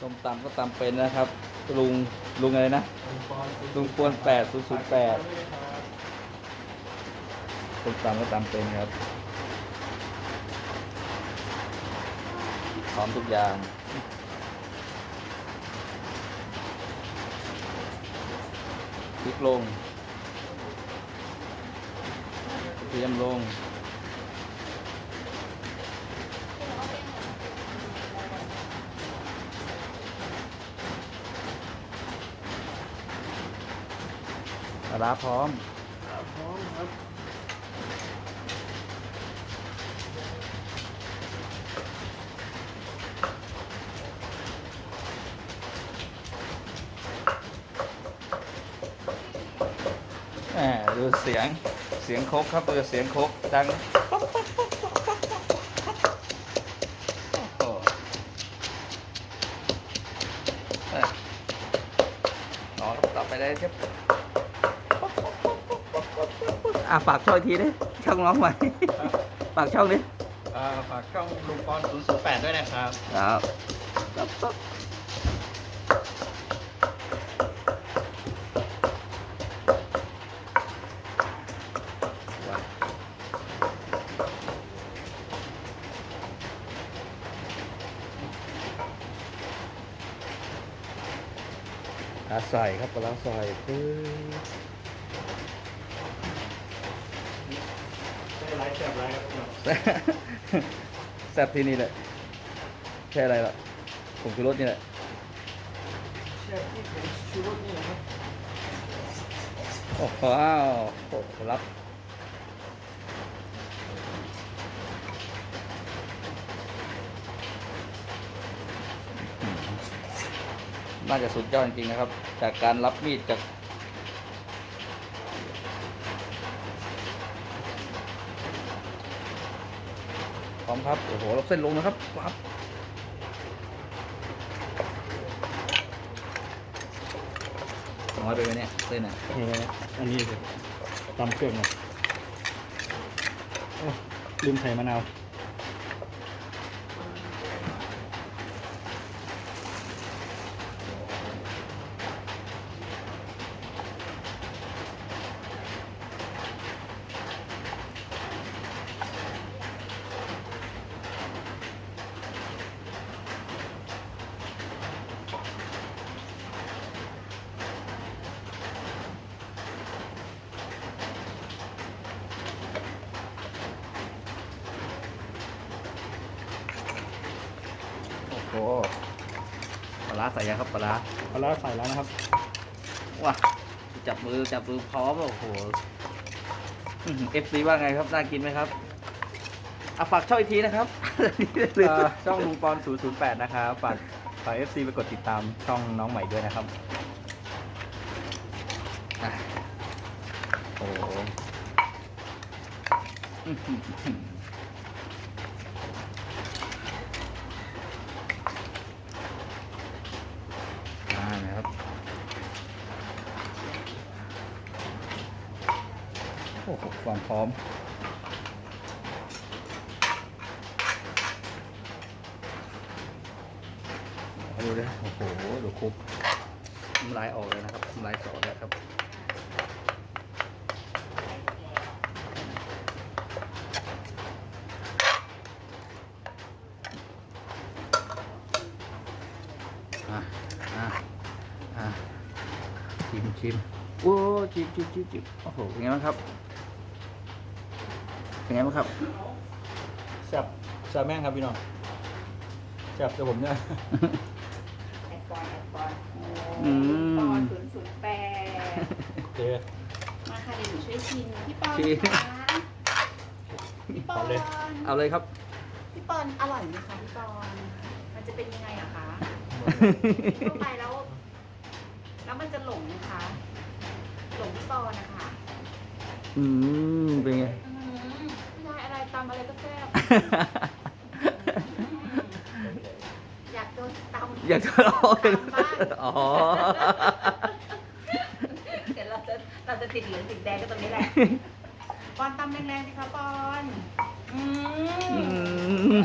ส้มตำก็ตำเป็นนะครับ ลุงลุงอะไรนะ ลุงปวนแปดศูนย์ศูนย์แปดส้มตำก็ตำเป็นครับพร้อมทุกอย่างพริกลงเตรียมลง ร้าพร้อม พร้อมครับแหมดูเสียงเสียงโคกครับดูเสียงโคกดังโอ้โหเอ้ยต่อต่อไปเลยครับ อะฝากช่องอีกทีดิช่องน้องใหม่ ฝากช่องดิอ่าฝากช่องลุงปอน008 ด้วยนะครับ ครับปั๊บปั๊บปลาใส่ครับปลาใส่ปึ๊บ ใช่ไรแซ่บไรครับพี่น้องแซ่บแซ่บที่นี่แหละใช่อะไรล่ะผงชูรสนี่แหละแซ่บที่ผมชูรสนี่นะครับโอ้โหว้าวโอ้โหรับน่าจะสุดยอดจริงๆนะครับ จากการรับมีดจาก พร้อมครับโอ้โหรับเส้นลงนะครับปั๊บน้อยไปไหมเนี่ยเส้นอะเอออันนี้สิตำเครื่องนะโอ้ลืมใส่มะนาว ปลาร้าใส่ยังครับปลาร้าปลาร้าใส่แล้วนะครับว้าจับมือจับมือพร้อมโอ้โหเอฟซีว่าไงครับน่ากินไหมครับอะฝากช่องอีกทีนะครับอ่าช่องลุงปอน008 นะครับฝากฝาก FC ไปกดติดตามช่องน้องใหม่ด้วยนะครับอะโอ้โหอื้อหืออ่านะครับ โอ้โหความพร้อม ดูดิโอ้โห ดูคุกน้ำลายออกเลยนะครับน้ำลายสอเลยครับอะอะอะชิมชิมโอ้ชิมชิมชิมชิมโอ้โหเป็นไงบ้างครับ เป็นไงบ้างครับแซ่บแซ่บแม่งครับพี่น้องแซ่บแต่ผมเนี่ย แอดปอนแอดปอนโอ้อืม ปอนศูนย์ศูนย์แปดเจอมาค่ะเดี๋ยวหนูช่วยชิมพี่ปอนชิมคะพี่ปอเอานเลยเอาเลยครับ พี่ปอนอร่อยไหมคะพี่ปอน มันจะเป็นยังไงอะคะเข้าไปแล้ว แล้วมันจะหลงนะคะ หลงพี่ปอนนะคะอืมเป็นไง อืมไม่ได้อะไร ตำอะไรก็แซ่บอยากโดนตำอยากจะรอตำบ้างอ๋อ เดี๋ยวเราจะเราจะติดเหลืองติดแดงก็ตรงนี้แหละปอนตำแรงๆสิคะปอน อือืมม